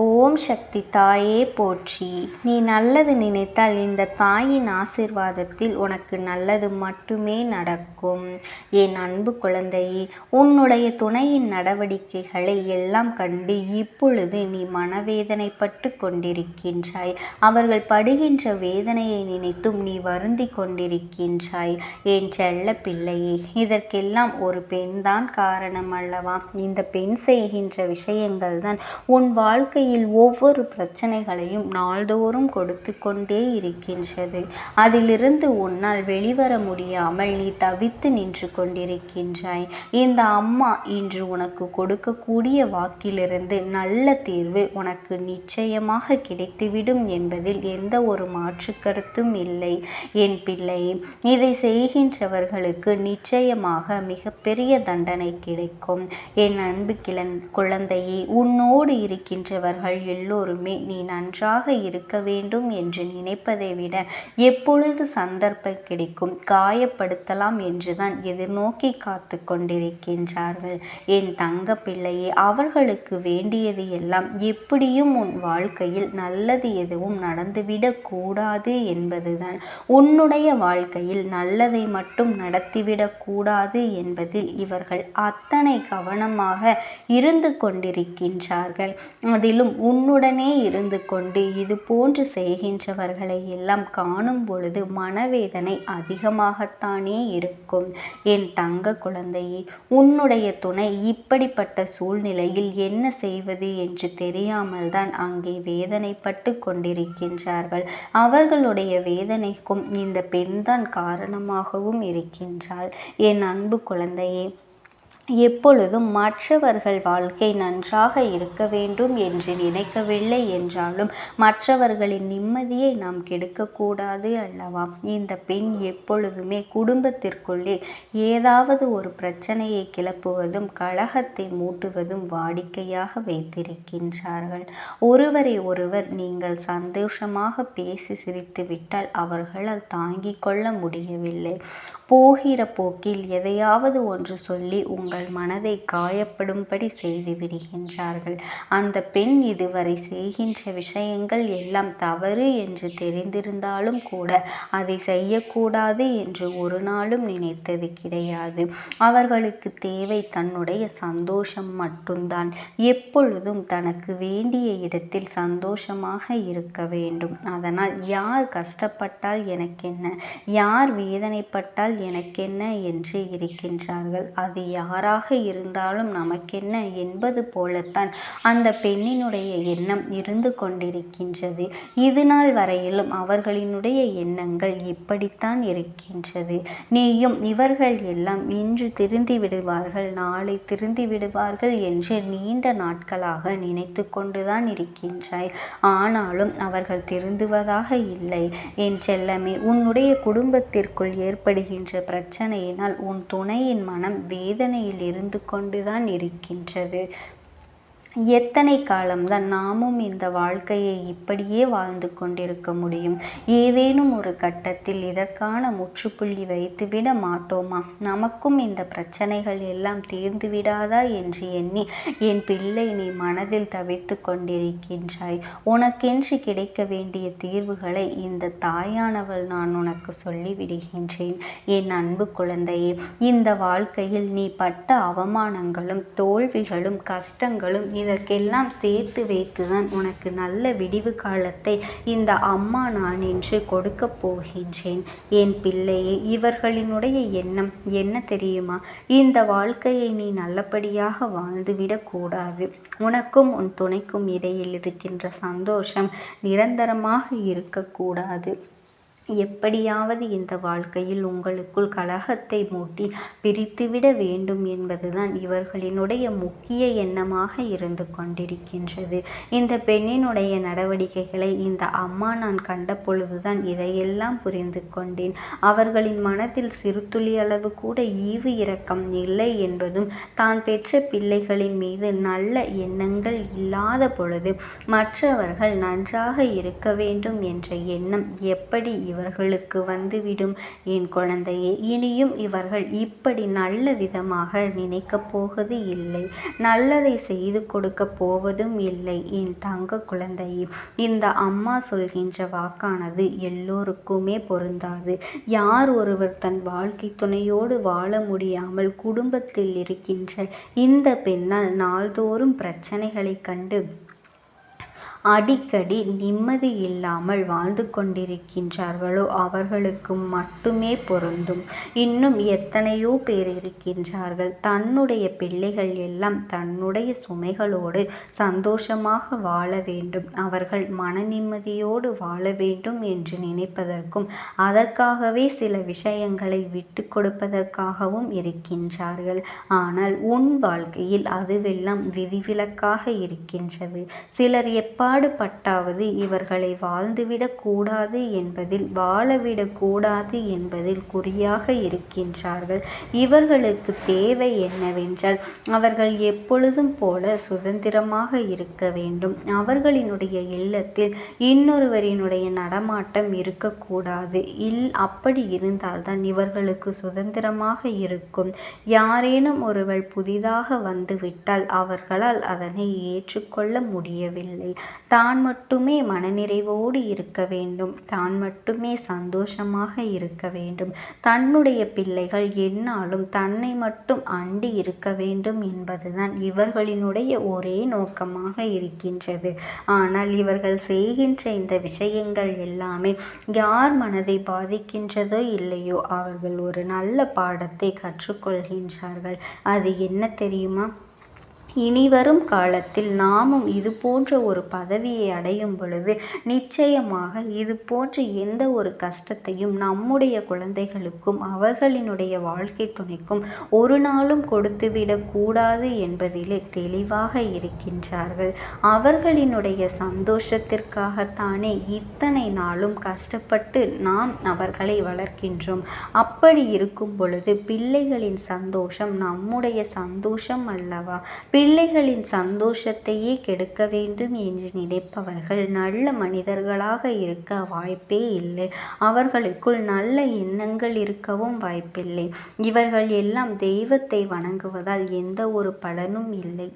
ஓம் சக்தி தாயே போற்றி. நீ நல்லது நினைத்தால் இந்த தாயின் ஆசிர்வாதத்தில் உனக்கு நல்லது மட்டுமே நடக்கும். என் அன்பு குழந்தையே உன்னுடைய துணையின் நடவடிக்கைகளை எல்லாம் கண்டு இப்பொழுது நீ மனவேதனைப்பட்டு கொண்டிருக்கின்றாய். அவர்கள் படுகின்ற வேதனையை நினைத்தும் நீ வருந்தி கொண்டிருக்கின்றாய். என் செல்ல பிள்ளையே இதற்கெல்லாம் ஒரு பெண்தான் காரணம் அல்லவா? இந்த பெண் செய்கின்ற விஷயங்கள் தான் உன் வாழ்க்கை வாழ்க்கையில் ஒவ்வொரு பிரச்சனைகளையும் நாள்தோறும் கொடுத்து கொண்டே இருக்கின்றது. அதிலிருந்து உன்னால் வெளிவர முடியாமல் நீ தவித்து நின்று கொண்டிருக்கின்றாய். இந்த அம்மா இன்று உனக்கு கொடுக்கக்கூடிய வாக்கிலிருந்து நல்ல தீர்வு உனக்கு நிச்சயமாக கிடைத்துவிடும் என்பதில் எந்த ஒரு மாற்று கருத்தும் இல்லை. என் பிள்ளை இதை செய்கின்றவர்களுக்கு நிச்சயமாக மிகப்பெரிய தண்டனை கிடைக்கும். என் அன்பு கிளன் குழந்தையை உன்னோடு இருக்கின்றவர் அவர்கள் எல்லோருமே நீ நன்றாக இருக்க வேண்டும் என்று நினைப்பதை விட எப்பொழுது சந்தர்ப்பம் கிடைக்கும் காயப்படுத்தலாம் என்றுதான் எதிர்நோக்கி காத்து கொண்டிருக்கின்றார்கள். என் தங்க பிள்ளையே அவர்களுக்கு வேண்டியது எல்லாம் எப்படியும் உன் வாழ்க்கையில் நல்லது எதுவும் நடந்துவிடக் கூடாது என்பதுதான். உன்னுடைய வாழ்க்கையில் நல்லதை மட்டும் நடத்திவிடக் கூடாது என்பதில் இவர்கள் அத்தனை கவனமாக இருந்து கொண்டிருக்கின்றார்கள். அதிலும் மேலும் உன்னுடனே இருந்து கொண்டு இது போன்று செய்கின்றவர்களை எல்லாம் காணும் பொழுது மனவேதனை அதிகமாகத்தானே இருக்கும். என் தங்க குழந்தையே உன்னுடைய துணை இப்படிப்பட்ட சூழ்நிலையில் என்ன செய்வது என்று தெரியாமல் தான் அங்கே வேதனைப்பட்டு கொண்டிருக்கின்றார்கள். அவர்களுடைய வேதனைக்கும் இந்த பெண்தான் காரணமாகவும் இருக்கின்றாள். என் அன்பு குழந்தையே எப்பொழுதும் மற்றவர்கள் வாழ்க்கை நன்றாக இருக்க வேண்டும் என்று நினைக்கவில்லை என்றாலும் மற்றவர்களின் நிம்மதியை நாம் கெடுக்கக்கூடாது அல்லவா? இந்த பெண் எப்பொழுதுமே குடும்பத்திற்குள்ளே ஏதாவது ஒரு பிரச்சனையை கிளப்புவதும் கழகத்தை மூட்டுவதும் வாடிக்கையாக வைத்திருக்கின்றார்கள். ஒருவரை ஒருவர் நீங்கள் சந்தோஷமாக பேசி சிரித்து விட்டால் அவர்களால் தாங்கிக் கொள்ள முடியவில்லை. போகிற போக்கில் எதையாவது ஒன்று சொல்லி உங்கள் மனதை காயப்படும்படி செய்து விடுகின்றார்கள். அந்த பெண் இதுவரை செய்கின்ற விஷயங்கள் எல்லாம் தவறு என்று தெரிந்திருந்தாலும் கூட அதை செய்யக்கூடாது என்று ஒரு நாளும் நினைத்தது கிடையாது. அவர்களுக்கு தேவை தன்னுடைய சந்தோஷம் மட்டும்தான். எப்பொழுதும் தனக்கு வேண்டிய இடத்தில் சந்தோஷமாக இருக்க வேண்டும். அதனால் யார் கஷ்டப்பட்டால் எனக்கென்ன? யார் வேதனைப்பட்டால் எனக்கென்ன என்று இருக்கின்றார்கள். அது யாராக இருந்தாலும் நமக்கென்ன என்பது போலத்தான் அந்த பெண்ணினுடைய எண்ணம் இருந்து கொண்டிருக்கின்றது. இது நாள் வரையிலும் அவர்களினுடைய எண்ணங்கள் இப்படித்தான் இருக்கின்றது. நீயும் இவர்கள் எல்லாம் இன்று திருந்தி விடுவார்கள் நாளை திருந்தி விடுவார்கள் என்று நீண்ட நாட்களாக நினைத்து கொண்டுதான் இருக்கின்றாய். ஆனாலும் அவர்கள் திருந்துவதாக இல்லை. என் செல்லமே உன்னுடைய குடும்பத்திற்குள் ஏற்படுகின்ற என்ற பிரச்சனையினால் உன் துணையின் மனம் வேதனையில் இருந்து கொண்டுதான் இருக்கின்றது. எத்தனை காலம்தான் நாமும் இந்த வாழ்க்கையை இப்படியே வாழ்ந்து கொண்டிருக்க முடியும்? ஏதேனும் ஒரு கட்டத்தில் இதற்கான முற்றுப்புள்ளி வைத்துவிட மாட்டோமா? நமக்கும் இந்த பிரச்சனைகள் எல்லாம் தீர்ந்து விடாதா என்று எண்ணி என் பிள்ளை நீ மனதில் தவிர்த்து கொண்டிருக்கின்றாய். உனக்கென்று கிடைக்க வேண்டிய தீர்வுகளை இந்த தாயானவள் நான் உனக்கு சொல்லிவிடுகின்றேன். என் அன்பு குழந்தையே இந்த வாழ்க்கையில் நீ பட்ட அவமானங்களும் தோல்விகளும் கஷ்டங்களும் இதற்கெல்லாம் சேர்த்து வைத்துதான் உனக்கு நல்ல விடிவு காலத்தை இந்த அம்மா நான் என்று கொடுக்க போகின்றேன். என் பிள்ளையே இவர்களினுடைய எண்ணம் என்ன தெரியுமா? இந்த வாழ்க்கையை நீ நல்லபடியாக வாழ்ந்துவிடக்கூடாது உனக்கும் உன் துணைக்கும் இடையில் இருக்கின்ற சந்தோஷம் நிரந்தரமாக இருக்கக்கூடாது எப்படியாவது இந்த வாழ்க்கையில் உங்களுக்குள் கலகத்தை மூட்டி பிரித்துவிட வேண்டும் என்பதுதான் இவர்களினுடைய முக்கிய எண்ணமாக இருந்து கொண்டிருக்கின்றது. இந்த பெண்ணினுடைய நடவடிக்கைகளை இந்த அம்மா நான் கண்ட பொழுதுதான் இதையெல்லாம் புரிந்து கொண்டேன். அவர்களின் மனத்தில் சிறுதுளி அளவு கூட ஈவு இரக்கம் இல்லை என்பதும் தான் பெற்ற பிள்ளைகளின் மீது நல்ல எண்ணங்கள் இல்லாத பொழுது மற்றவர்கள் நன்றாக இருக்க வேண்டும் என்ற எண்ணம் எப்படி இவர் இவர்களுக்கு வந்துவிடும். என் குழந்தையே இனியும் இவர்கள் இப்படி நல்ல விதமாக நினைக்கப் போவது இல்லை. நல்லதை செய்து கொடுக்க போவதும் இல்லை. என் தங்க குழந்தையே இந்த அம்மா சொல்கின்ற வாக்கானது எல்லோருக்குமே பொருந்தாது. யார் ஒருவர் தன் வாழ்க்கை துணையோடு வாழ முடியாமல் குடும்பத்தில் இருக்கின்ற இந்த பெண்ணால் நாள்தோறும் பிரச்சனைகளைக் கண்டு அடிக்கடி நிம்மதி இல்லாமல் வாழ்ந்து கொண்டிருக்கின்றார்களோ அவர்களுக்கு மட்டுமே பொருந்தும். இன்னும் எத்தனையோ பேர் இருக்கின்றார்கள். தன்னுடைய பிள்ளைகள் எல்லாம் தன்னுடைய சுமைகளோடு சந்தோஷமாக வாழ வேண்டும். அவர்கள் மன நிம்மதியோடு வாழ வேண்டும் என்று நினைப்பதற்கும் அதற்காகவே சில விஷயங்களை விட்டு கொடுப்பதற்காகவும் இருக்கின்றார்கள். ஆனால் உன் வாழ்க்கையில் அதுவெல்லாம் விதிவிலக்காக இருக்கின்றது. சிலர் எப்பா பாடுபட்டாவது இவர்களை வாழ்ந்துவிடக் கூடாது என்பதில் வாழவிடக் கூடாது என்பதில் குறியாக இருக்கின்றார்கள். இவர்களுக்கு தேவை என்னவென்றால் அவர்கள் எப்பொழுதும் போல சுதந்திரமாக இருக்க வேண்டும். அவர்களினுடைய இல்லத்தில் இன்னொருவரினுடைய நடமாட்டம் இருக்கக்கூடாது இல் அப்படி இருந்தால்தான் இவர்களுக்கு சுதந்திரமாக இருக்கும். யாரேனும் ஒருவள் புதிதாக வந்துவிட்டால் அவர்களால் அதனை ஏற்றுக்கொள்ள முடியவில்லை. தான் மட்டுமே மனநிறைவோடு இருக்க வேண்டும். தான் மட்டுமே சந்தோஷமாக இருக்க வேண்டும். தன்னுடைய பிள்ளைகள் என்னாலும் தன்னை மட்டும் அண்டி இருக்க வேண்டும் என்பதுதான் இவர்களினுடைய ஒரே நோக்கமாக இருக்கின்றது. ஆனால் இவர்கள் செய்கின்ற இந்த விஷயங்கள் எல்லாமே யார் மனதை பாதிக்கின்றதோ இல்லையோ அவர்கள் ஒரு நல்ல பாடத்தை கற்றுக்கொள்கின்றார்கள். அது என்ன தெரியுமா? இனிவரும் காலத்தில் நாமும் இது போன்ற ஒரு பதவியை அடையும் பொழுது நிச்சயமாக இது போன்ற எந்த ஒரு கஷ்டத்தையும் நம்முடைய குழந்தைகளுக்கும் அவர்களினுடைய வாழ்க்கை துணைக்கும் ஒரு நாளும் கொடுத்துவிடக்கூடாது என்பதிலே தெளிவாக இருக்கின்றார்கள். அவர்களினுடைய சந்தோஷத்திற்காகத்தானே இத்தனை நாளும் கஷ்டப்பட்டு நாம் அவர்களை வளர்க்கின்றோம். அப்படி இருக்கும் பொழுது பிள்ளைகளின் சந்தோஷம் நம்முடைய சந்தோஷம் அல்லவா? பிள்ளைகளின் சந்தோஷத்தையே கெடுக்க வேண்டும் என்று நினைப்பவர்கள் நல்ல மனிதர்களாக இருக்க வாய்ப்பே இல்லை. அவர்களுக்குள் நல்ல எண்ணங்கள் இருக்கவும் வாய்ப்பில்லை. இவர்கள் எல்லாம் தெய்வத்தை வணங்குவதால் எந்த ஒரு பலனும் இல்லை.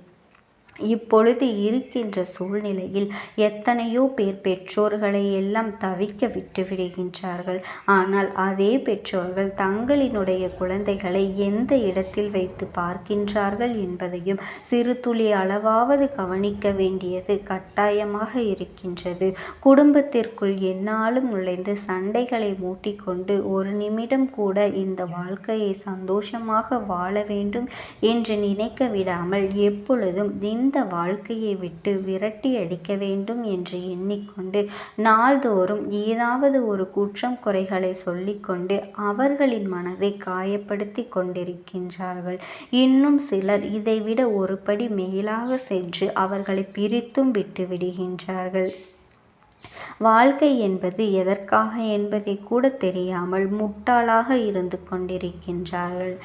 இப்பொழுது இருக்கின்ற சூழ்நிலையில் எத்தனையோ பேர் பெற்றோர்களை எல்லாம் தவிக்க விட்டு விடுகின்றார்கள். ஆனால் அதே பெற்றோர்கள் தங்களினுடைய குழந்தைகளை எந்த இடத்தில் வைத்து பார்க்கின்றார்கள் என்பதையும் சிறு துளி அளவாவது கவனிக்க வேண்டியது கட்டாயமாக இருக்கின்றது. குடும்பத்திற்குள் என்னாலும் நுழைந்து சண்டைகளை மூட்டிக்கொண்டு ஒரு நிமிடம் கூட இந்த வாழ்க்கையை சந்தோஷமாக வாழ வேண்டும் என்று நினைக்க விடாமல் எப்பொழுதும் இந்த வாழ்க்கையை விட்டு விரட்டி அடிக்க வேண்டும் என்று எண்ணிக்கொண்டு நாள்தோறும் ஏதாவது ஒரு குற்றம் குறைகளை சொல்லிக்கொண்டு அவர்களின் மனதை காயப்படுத்தி கொண்டிருக்கின்றார்கள். இன்னும் சிலர் இதைவிட ஒருபடி மேலாக சென்று அவர்களை பிரித்தும் விட்டு விடுகின்றார்கள். வாழ்க்கை என்பது எதற்காக என்பதை கூட தெரியாமல் முட்டாளாக இருந்து கொண்டிருக்கின்றார்கள்.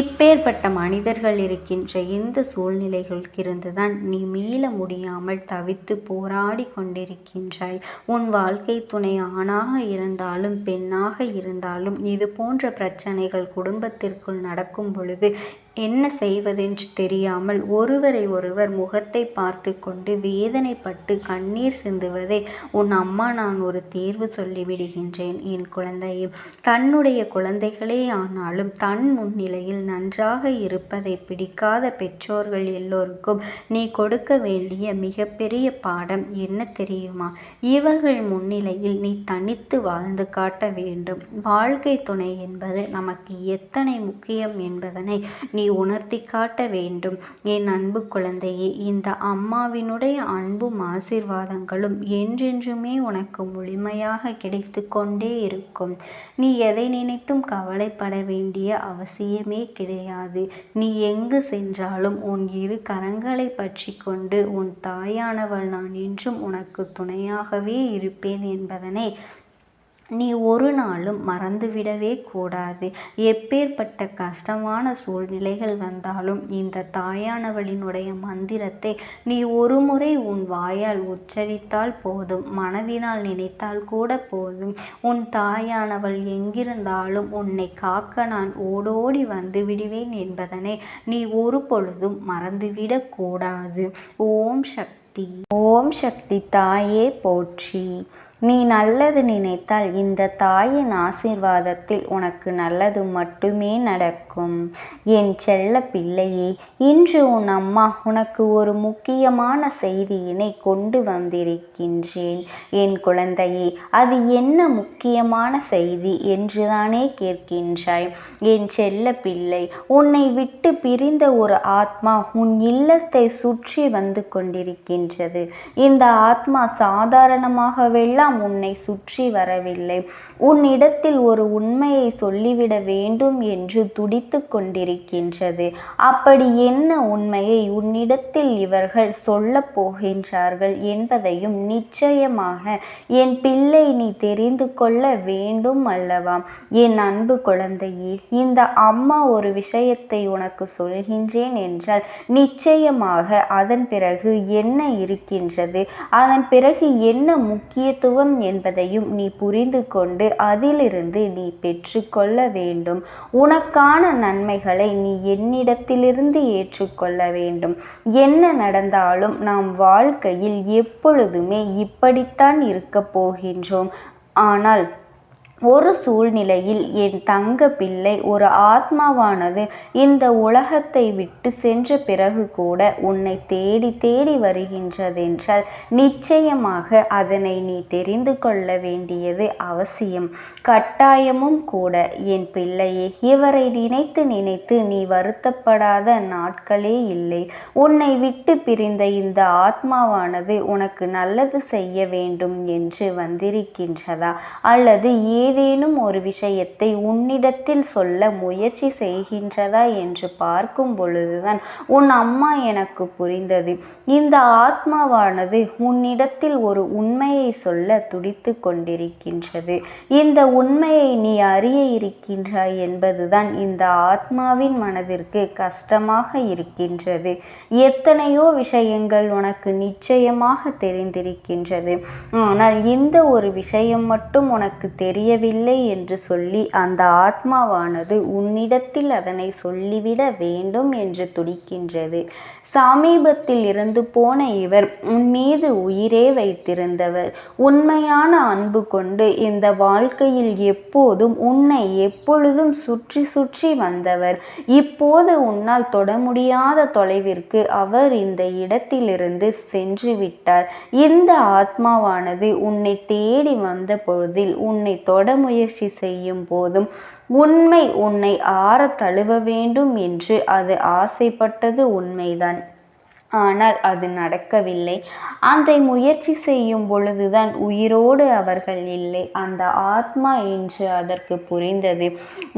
இப்பேற்பட்ட மனிதர்கள் இருக்கின்ற இந்த சூழ்நிலைகளுக்கிருந்துதான் நீ மீள முடியாமல் தவித்து போராடி கொண்டிருக்கின்றாய். உன் வாழ்க்கை துணை ஆணாக இருந்தாலும் பெண்ணாக இருந்தாலும் இது போன்ற பிரச்சனைகள் குடும்பத்திற்குள் நடக்கும் பொழுது என்ன செய்வதென்று தெரியாமல் ஒருவரை ஒருவர் முகத்தை பார்த்து கொண்டு வேதனைப்பட்டு கண்ணீர் சிந்துவதை உன் அம்மா நான் ஒரு தேர்வு சொல்லிவிடுகின்றேன் என் குழந்தையை. தன்னுடைய குழந்தைகளே ஆனாலும் தன் முன்னிலையில் நன்றாக இருப்பதை பிடிக்காத பெற்றோர்கள் எல்லோருக்கும் நீ கொடுக்க வேண்டிய மிகப்பெரிய பாடம் என்ன தெரியுமா? இவர்கள் முன்னிலையில் நீ தனித்து வாழ்ந்து காட்ட வேண்டும். வாழ்க்கை துணை என்பது நமக்கு எத்தனை முக்கியம் என்பதனை நீ நீ உணர்த்தி காட்ட வேண்டும். என் அன்பு குழந்தையே இந்த அம்மாவினுடைய அன்பும் ஆசீர்வாதங்களும் என்றென்றுமே உனக்கு முழுமையாக கிடைத்து கொண்டே இருக்கும். நீ எதை நினைத்தும் கவலைப்பட வேண்டிய அவசியமே கிடையாது. நீ எங்கு சென்றாலும் உன் இரு கரங்களை பற்றி கொண்டு உன் தாயானவள் நான் என்றும் உனக்கு துணையாகவே இருப்பேன் என்பதனை நீ ஒரு நாளும் மறந்துவிடவே கூடாது. எப்பேற்பட்ட கஷ்டமான சூழ்நிலைகள் வந்தாலும் இந்த தாயானவளினுடைய மந்திரத்தை நீ ஒரு முறை உன் வாயால் உச்சரித்தால் போதும் மனதினால் நினைத்தால் கூட போதும். உன் தாயானவள் எங்கிருந்தாலும் உன்னை காக்க நான் ஓடோடி வந்து விடுவேன் என்பதனை நீ ஒரு பொழுதும் மறந்துவிடக்கூடாது ஓம் சக்தி. ஓம் சக்தி தாயே போற்றி. நீ நல்லது நினைத்தால் இந்த தாயின் ஆசீர்வாதத்தில் உனக்கு நல்லது மட்டுமே நடக்கும். என் செல்ல பிள்ளையே இன்று உன் அம்மா உனக்கு ஒரு முக்கியமான செய்தியினை கொண்டு வந்திருக்கின்றேன். என் குழந்தையே அது என்ன முக்கியமான செய்தி என்றுதானே கேட்கின்றாய். என் செல்ல பிள்ளை உன்னை விட்டு பிரிந்த ஒரு ஆத்மா உன் இல்லத்தை சுற்றி வந்து கொண்டிருக்கின்றது. இந்த ஆத்மா சாதாரணமாகவெல்லாம் உன்னை சுற்றி வரவில்லை. உன்னிடத்தில் ஒரு உண்மையை சொல்லிவிட வேண்டும் என்று துடி நினைத்து கொண்டிருக்கின்றது. அப்படி என்ன உண்மையை உன்னிடத்தில் இவர்கள் சொல்லப் போகின்றார்கள் என்பதையும் நிச்சயமாக என் பிள்ளை நீ தெரிந்து கொள்ள வேண்டும் அல்லவா? என் அன்பு குழந்தையே இந்த அம்மா ஒரு விஷயத்தை உனக்கு சொல்கின்றேன் என்றால் நிச்சயமாக அதன் பிறகு என்ன இருக்கின்றது? அதன் பிறகு என்ன முக்கியத்துவம் என்பதையும் நீ புரிந்து கொண்டு அதிலிருந்து நீ பெற்றுக்கொள்ள வேண்டும். உனக்கான நன்மைகளை நீ என்னிடத்திலிருந்து ஏற்றுக்கொள்ள வேண்டும். என்ன நடந்தாலும் நாம் வாழ்க்கையில் எப்பொழுதுமே இப்படித்தான் இருக்கப் போகின்றோம். ஆனால் ஒரு சூழ்நிலையில் என் தங்க பிள்ளை ஒரு ஆத்மாவானது இந்த உலகத்தை விட்டு சென்ற பிறகு கூட உன்னை தேடி தேடி வருகின்றதென்றால் நிச்சயமாக அதனை நீ தெரிந்து கொள்ள வேண்டியது அவசியம். கட்டாயமும் கூட என் பிள்ளையே இவரை நினைத்து நினைத்து நீ வருத்தப்படாத நாட்களே இல்லை. உன்னை விட்டு பிரிந்த இந்த ஆத்மாவானது உனக்கு நல்லது செய்ய வேண்டும் என்று வந்திருக்கின்றதா? அல்லது ஏ ஏதேனும் ஒரு விஷயத்தை உன்னிடத்தில் சொல்ல முயற்சி செய்கின்றதா என்று பார்க்கும் பொழுதுதான் உன் அம்மா எனக்கு புரிந்தது. இந்த ஆத்மாவானது உன்னிடத்தில் ஒரு உண்மையை சொல்ல துடித்து கொண்டிருக்கின்றது. இந்த உண்மையை நீ அறிய இருக்கின்றாய் என்பதுதான் இந்த ஆத்மாவின் மனதிற்கு கஷ்டமாக இருக்கின்றது. எத்தனையோ விஷயங்கள் உனக்கு நிச்சயமாக தெரிந்திருக்கின்றது. ஆனால் இந்த ஒரு விஷயம் மட்டும் உனக்கு தெரிய முடியவில்லை என்று சொல்லி அந்த ஆத்மாவானது உன்னிடத்தில் அதனை சொல்லிவிட வேண்டும் என்று துடிக்கின்றது. சமீபத்தில் இருந்து போன இவர் உன் மீது உயிரே வைத்திருந்தவர். உண்மையான அன்பு கொண்டு இந்த வாழ்க்கையில் எப்போதும் உன்னை எப்பொழுதும் சுற்றி சுற்றி வந்தவர். இப்போது உன்னால் தொட முடியாத தொலைவிற்கு அவர் இந்த இடத்திலிருந்து சென்று விட்டார் இந்த ஆத்மாவானது உன்னை தேடி வந்த பொழுதில் உன்னை தொட முயற்சி செய்யும் போதும் உண்மை உன்னை ஆற தழுவ வேண்டும் என்று அது ஆசைப்பட்டது உண்மைதான். ஆனால் அது நடக்கவில்லை. அந்த முயற்சி செய்யும் பொழுதுதான் உயிரோடு அவர்கள் இல்லை. அந்த ஆத்மா என்று அதற்கு புரிந்தது.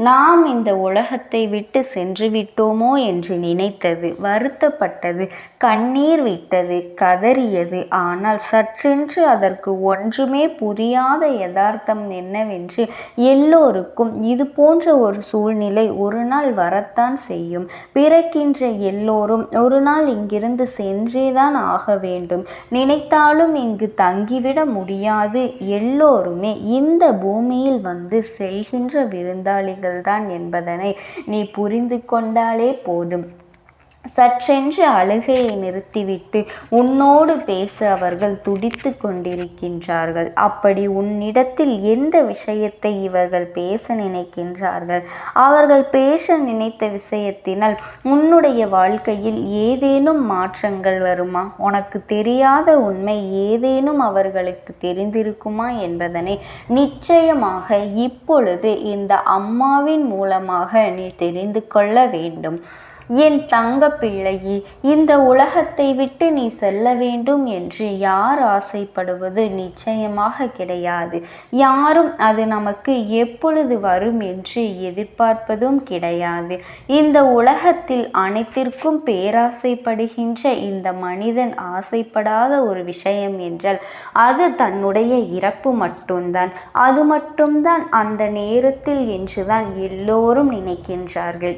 நாம் இந்த உலகத்தை விட்டு சென்று விட்டோமோ என்று நினைத்தது. வருத்தப்பட்டது. கண்ணீர் விட்டது. கதறியது. ஆனால் சற்றென்று அதற்கு ஒன்றுமே புரியாத யதார்த்தம் என்னவென்று எல்லோருக்கும் இது போன்ற ஒரு சூழ்நிலை ஒரு நாள் வரத்தான் செய்யும். பிறக்கின்ற எல்லோரும் ஒரு நாள் இங்கிருந்து இங்கிருந்து சென்றேதான் ஆக வேண்டும். நினைத்தாலும் இங்கு தங்கிவிட முடியாது. எல்லோருமே இந்த பூமியில் வந்து செல்கின்ற விருந்தாளிகள் தான் என்பதனை நீ புரிந்து கொண்டாலே போதும். சற்றென்று அழுகையை நிறுத்திவிட்டு உன்னோடு பேச அவர்கள் துடித்து கொண்டிருக்கின்றார்கள். அப்படி உன்னிடத்தில் எந்த விஷயத்தை இவர்கள் பேச நினைக்கின்றார்கள்? அவர்கள் பேச நினைத்த விஷயத்தினால் உன்னுடைய வாழ்க்கையில் ஏதேனும் மாற்றங்கள் வருமா? உனக்கு தெரியாத உண்மை ஏதேனும் அவர்களுக்கு தெரிந்திருக்குமா என்பதனை நிச்சயமாக இப்பொழுது இந்த அம்மாவின் மூலமாக நீ தெரிந்து கொள்ள வேண்டும். என் தங்க பிள்ளையே இந்த உலகத்தை விட்டு நீ செல்ல வேண்டும் என்று யார் ஆசைப்படுவது நிச்சயமாக கிடையாது. யாரும் அது நமக்கு எப்பொழுது வரும் என்று எதிர்பார்ப்பதும் கிடையாது. இந்த உலகத்தில் அனைத்திற்கும் பேராசைப்படுகின்ற இந்த மனிதன் ஆசைப்படாத ஒரு விஷயம் என்றால் அது தன்னுடைய இறப்பு மட்டும்தான். அது மட்டும்தான் அந்த நேரத்தில் என்றுதான் எல்லோரும் நினைக்கின்றார்கள்.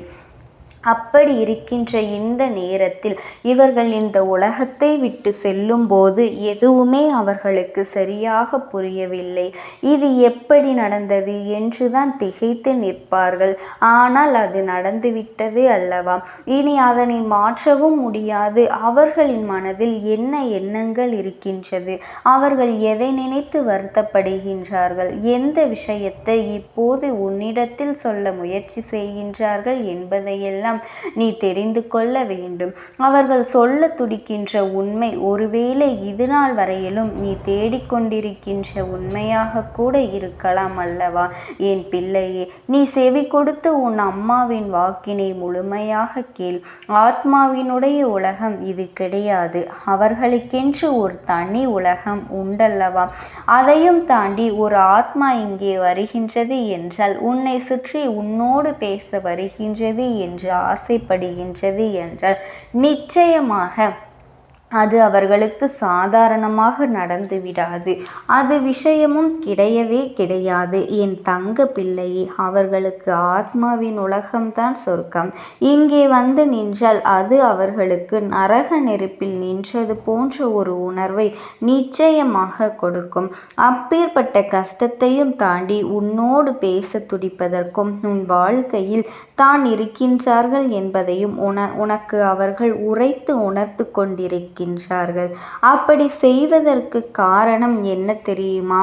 அப்படி இருக்கின்ற இந்த நேரத்தில் இவர்கள் இந்த உலகத்தை விட்டு செல்லும்போது எதுவுமே அவர்களுக்கு சரியாக புரியவில்லை. இது எப்படி நடந்தது என்றுதான் திகைத்து நிற்பார்கள். ஆனால் அது நடந்துவிட்டது அல்லவா? இனி அதனை மாற்றவும் முடியாது. அவர்களின் மனதில் என்ன எண்ணங்கள் இருக்கின்றது? அவர்கள் எதை நினைத்து வருத்தப்படுகின்றார்கள்? எந்த விஷயத்தை இப்போது உன்னிடத்தில் சொல்ல முயற்சி செய்கின்றார்கள் என்பதையெல்லாம் எல்லாம் நீ தெரிந்து கொள்ள வேண்டும். அவர்கள் சொல்ல துடிக்கின்ற உண்மை ஒருவேளை இது நாள் வரையிலும் நீ தேடிக்கொண்டிருக்கின்ற உண்மையாக கூட இருக்கலாம் அல்லவா? என் பிள்ளையே நீ செவி கொடுத்து உன் அம்மாவின் வாக்கினை முழுமையாக கேள். ஆத்மாவினுடைய உலகம் இது கிடையாது. அவர்களுக்கென்று ஒரு தனி உலகம் உண்டல்லவா? அதையும் தாண்டி ஒரு ஆத்மா இங்கே வருகின்றது என்றால் உன்னை சுற்றி உன்னோடு பேச வருகின்றது என்றால் ஆசைப்படுகின்றது என்றால் நிச்சயமாக அது அவர்களுக்கு சாதாரணமாக நடந்து விடாது. அது விஷயமும் கிடையவே கிடையாது. என் தங்க பிள்ளையே அவர்களுக்கு ஆத்மாவின் உலகம்தான் சொர்க்கம். இங்கே வந்து நின்றால் அது அவர்களுக்கு நரக நெருப்பில் நின்றது போன்ற ஒரு உணர்வை நிச்சயமாக கொடுக்கும். அப்பேற்பட்ட கஷ்டத்தையும் தாண்டி உன்னோடு பேச துடிப்பதற்கும் உன் வாழ்க்கையில் தான் இருக்கின்றார்கள் என்பதையும் உன உனக்கு அவர்கள் உரைத்து உணர்த்து கொண்டிருக்க இருக்கின்றார்கள் அப்படி செய்வதற்கு காரணம் என்ன தெரியுமா?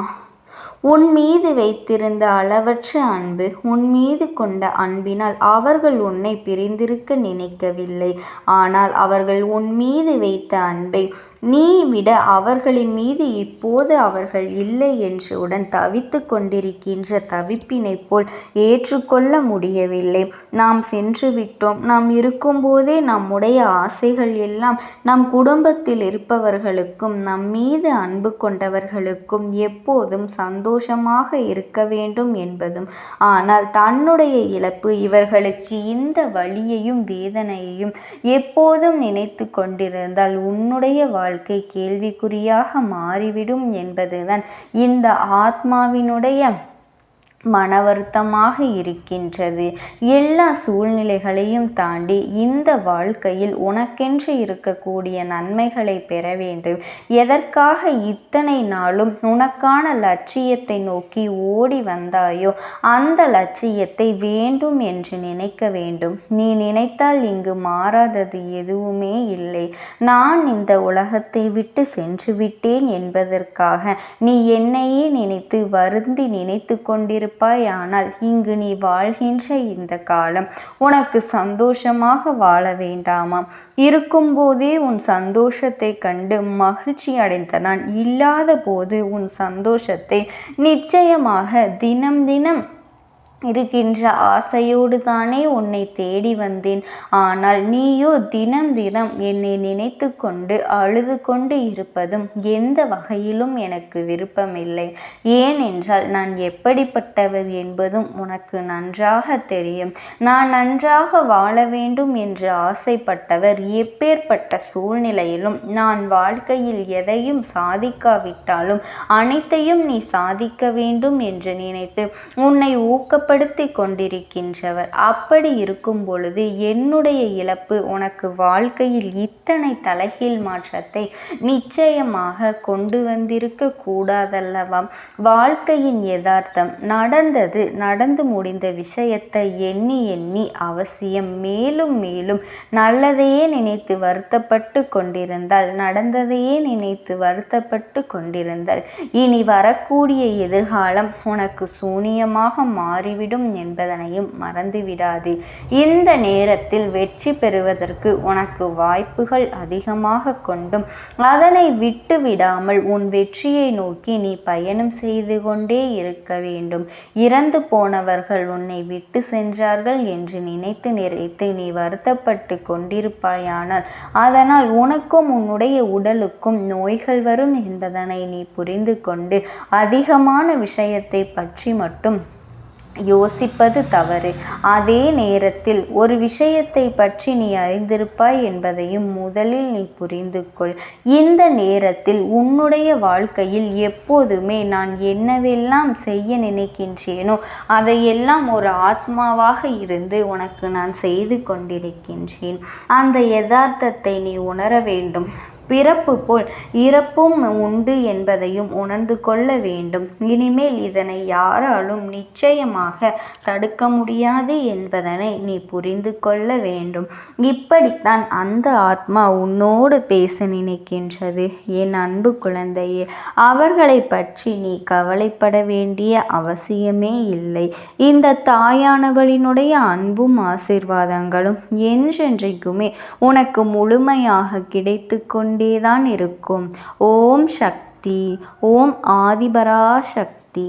உன் மீது வைத்திருந்த அளவற்ற அன்பு உன் மீது கொண்ட அன்பினால் அவர்கள் உன்னை பிரிந்திருக்க நினைக்கவில்லை. ஆனால் அவர்கள் உன் மீது வைத்த அன்பை நீ விட அவர்களின் மீது இப்போது அவர்கள் இல்லை என்றுடன் தவித்து கொண்டிருக்கின்ற தவிப்பினைப் போல் ஏற்றுக்கொள்ள முடியவில்லை. நாம் சென்று விட்டோம். நாம் இருக்கும்போதே நம்முடைய ஆசைகள் எல்லாம் நம் குடும்பத்தில் இருப்பவர்களுக்கும் நம் மீது அன்பு கொண்டவர்களுக்கும் எப்போதும் சந்தோஷமாக இருக்க வேண்டும் என்பதும் ஆனால் தன்னுடைய இழப்பு இவர்களுக்கு இந்த வழியையும் வேதனையையும் எப்போதும் நினைத்து கொண்டிருந்தால் உன்னுடைய வாழ் வாழ்க்கை கேள்விக்குறியாக மாறிவிடும் என்பதுதான் இந்த ஆத்மாவினுடைய மன வருத்தமாக இருக்கின்றது. எல்லா சூழ்நிலைகளையும் தாண்டி இந்த வாழ்க்கையில் உனக்கென்று இருக்கக்கூடிய நன்மைகளை பெற வேண்டும். எதற்காக இத்தனை நாளும் உனக்கான லட்சியத்தை நோக்கி ஓடி வந்தாயோ அந்த லட்சியத்தை வேண்டும் என்று நினைக்க வேண்டும். நீ நினைத்தால் இங்கு மாறாதது எதுவுமே இல்லை. நான் இந்த உலகத்தை விட்டு சென்று விட்டேன் என்பதற்காக நீ என்னையே நினைத்து வருந்தி நினைத்து கொண்டிருப்ப இருப்பாயானால் இங்கு நீ வாழ்கின்ற இந்த காலம் உனக்கு சந்தோஷமாக வாழ வேண்டாமாம். இருக்கும்போதே உன் சந்தோஷத்தை கண்டு மகிழ்ச்சி அடைந்த நான் இல்லாத போது உன் சந்தோஷத்தை நிச்சயமாக தினம் தினம் இருக்கின்ற ஆசையோடு தானே உன்னை தேடி வந்தேன். ஆனால் நீயோ தினம் தினம் என்னை நினைத்து கொண்டு அழுது கொண்டு இருப்பதும் எந்த வகையிலும் எனக்கு விருப்பமில்லை. ஏனென்றால் நான் எப்படிப்பட்டவர் என்பதும் உனக்கு நன்றாக தெரியும். நான் நன்றாக வாழ வேண்டும் என்று ஆசைப்பட்டவர் எப்பேற்பட்ட சூழ்நிலையிலும் நான் வாழ்க்கையில் எதையும் சாதிக்காவிட்டாலும் அனைத்தையும் நீ சாதிக்க வேண்டும் என்று நினைத்து உன்னை ஊக்கப்ப ஏற்படுத்தி கொண்டிருக்கின்றவர். அப்படி இருக்கும் பொழுது என்னுடைய இழப்பு உனக்கு வாழ்க்கையில் இத்தனை தலைகீழ் மாற்றத்தை நிச்சயமாக கொண்டு வந்திருக்க கூடாதல்லவா? வாழ்க்கையின் யதார்த்தம் நடந்தது நடந்து முடிந்த விஷயத்தை எண்ணி எண்ணி அவசியம் மேலும் மேலும் நல்லதையே நினைத்து வருத்தப்பட்டு கொண்டிருந்தால் நடந்ததையே நினைத்து வருத்தப்பட்டு கொண்டிருந்தால் இனி வரக்கூடிய எதிர்காலம் உனக்கு சூனியமாக மாறிவிடும். போய்விடும் என்பதனையும் மறந்துவிடாதே. இந்த நேரத்தில் வெற்றி பெறுவதற்கு உனக்கு வாய்ப்புகள் அதிகமாக கொண்டும் அதனை விட்டு விடாமல் உன் வெற்றியை நோக்கி நீ பயணம் செய்து கொண்டே இருக்க வேண்டும். இறந்து போனவர்கள் உன்னை விட்டு சென்றார்கள் என்று நினைத்து நிறைத்து நீ வருத்தப்பட்டு கொண்டிருப்பாயானால் அதனால் உனக்கும் உன்னுடைய உடலுக்கும் நோய்கள் வரும் என்பதனை நீ புரிந்து கொண்டு அதிகமான விஷயத்தை பற்றி மட்டும் யோசிப்பது தவறு. அதே நேரத்தில் ஒரு விஷயத்தை பற்றி நீ அறிந்திருப்பாய் என்பதையும் முதலில் நீ புரிந்து கொள் இந்த நேரத்தில் உன்னுடைய வாழ்க்கையில் எப்போதுமே நான் என்னவெல்லாம் செய்ய நினைக்கின்றேனோ அதையெல்லாம் ஒரு ஆத்மாவாக இருந்து உனக்கு நான் செய்து கொண்டிருக்கின்றேன். அந்த யதார்த்தத்தை நீ உணர வேண்டும். பிறப்பு போல் இறப்பும் உண்டு என்பதையும் உணர்ந்து கொள்ள வேண்டும். இனிமேல் இதனை யாராலும் நிச்சயமாக தடுக்க முடியாது என்பதனை நீ புரிந்து கொள்ள வேண்டும். இப்படித்தான் அந்த ஆத்மா உன்னோடு பேச நினைக்கின்றது. என் அன்பு குழந்தையே அவர்களை பற்றி நீ கவலைப்பட வேண்டிய அவசியமே இல்லை. இந்த தாயானவளினுடைய அன்பும் ஆசிர்வாதங்களும் என்றென்றைக்குமே உனக்கு முழுமையாக கிடைத்து கொண்டு கொண்டேதான் இருக்கும். ஓம் சக்தி ஓம் ஆதிபரா சக்தி